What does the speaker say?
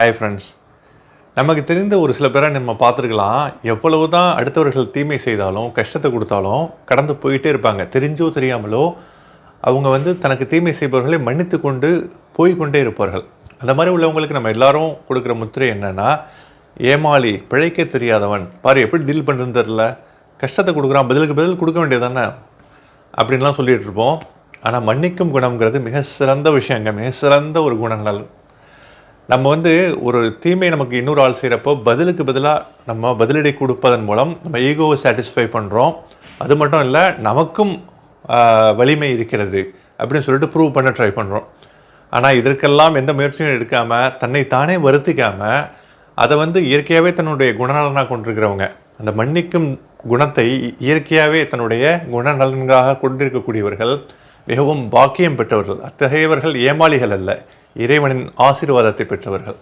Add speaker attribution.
Speaker 1: Hi friends நமக்கு தெரிந்த ஒரு சில பேரை நம்ம பார்த்துருக்கலாம். எவ்வளவு தான் அடுத்தவர்கள் தீமை செய்தாலும் கஷ்டத்தை கொடுத்தாலும் கடந்து போயிட்டே இருப்பாங்க. தெரிஞ்சோ தெரியாமலோ அவங்க வந்து தனக்கு தீமை செய்பவர்களை மன்னித்து கொண்டு போய்கொண்டே இருப்பார்கள். அந்த மாதிரி உள்ளவங்களுக்கு நம்ம எல்லாரும் கொடுக்குற முத்திரை என்னென்னா ஏமாளி பிழைக்க தெரியாதவன். பாரு எப்படி டீல் பண்ணுறது தெரில கஷ்டத்தை கொடுக்குறான் பதிலுக்கு பதில் கொடுக்க வேண்டியதானே அப்படின்லாம் சொல்லிகிட்ருப்போம் இருப்போம். ஆனால் மன்னிக்கும் குணங்கிறது மிக சிறந்த விஷயங்க மிக சிறந்த ஒரு குணங்கள். நம்ம வந்து ஒரு தீமை நமக்கு இன்னொரு ஆள் செய்கிறப்போ பதிலுக்கு பதிலாக நம்ம பதிலடி கொடுப்பதன் மூலம் நம்ம ஈகோவை சாட்டிஸ்ஃபை பண்ணுறோம் அது மட்டும் இல்லை நமக்கும் வலிமை இருக்கிறது அப்படின்னு சொல்லிட்டு ப்ரூவ் பண்ண ட்ரை பண்ணுறோம் ஆனால் இதற்கெல்லாம் எந்த முயற்சியும் எடுக்காமல் தன்னை தானே வருத்திக்காமல் அதை வந்து இயற்கையாகவே தன்னுடைய குணநலனாக கொண்டிருக்கிறவங்க அந்த மன்னிக்கும் குணத்தை இயற்கையாகவே தன்னுடைய குணநலன்களாக கொண்டிருக்கக்கூடியவர்கள் மிகவும் பாக்கியம் பெற்றவர்கள். அத்தகையவர்கள் ஏமாளிகள் அல்ல. இறைவனின் ஆசீர்வாதத்தை பெற்றவர்கள்.